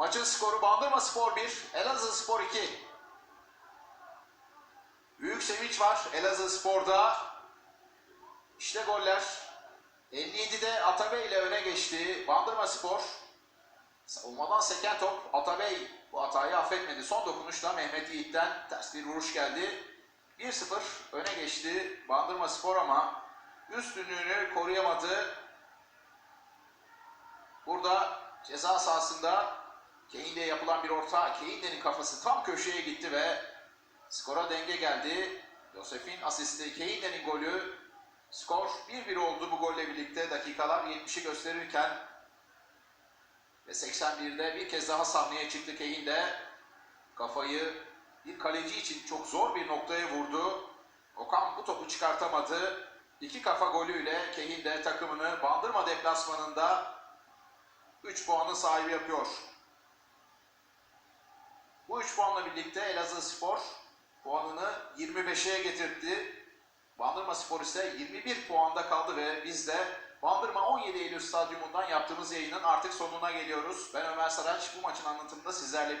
Maçın skoru Bandırma Spor 1, Elazığ Spor 2. Büyük sevinç var Elazığ Spor'da. İşte goller. 57'de Atabey ile öne geçti Bandırma Spor. Savunmadan seken top Atabey bu hatayı affetmedi. Son dokunuşla Mehmet Yiğit'ten ters bir vuruş geldi. 1-0 öne geçti Bandırma Spor ama üstünlüğünü koruyamadı. Burada ceza sahasında yapılan bir orta. Kehinde'nin kafası tam köşeye gitti ve skora denge geldi. Yosef'in asisti, Kehinde'nin golü. Skor 1-1 oldu bu golle birlikte dakikalar 70'i gösterirken ve 81'de bir kez daha sahneye çıktı Kehinde. Kafayı bir kaleci için çok zor bir noktaya vurdu. Okan bu topu çıkartamadı. İki kafa golüyle Kehinde takımını Bandırma deplasmanında 3 puanın sahibi yapıyor. Bu 3 puanla birlikte Elazığ Spor puanını 25'e getirdi. Bandırma Spor ise 21 puanda kaldı ve biz de Bandırma 17 Eylül Stadyumundan yaptığımız yayının artık sonuna geliyoruz. Ben Ömer Saraç bu maçın anlatımında sizlerle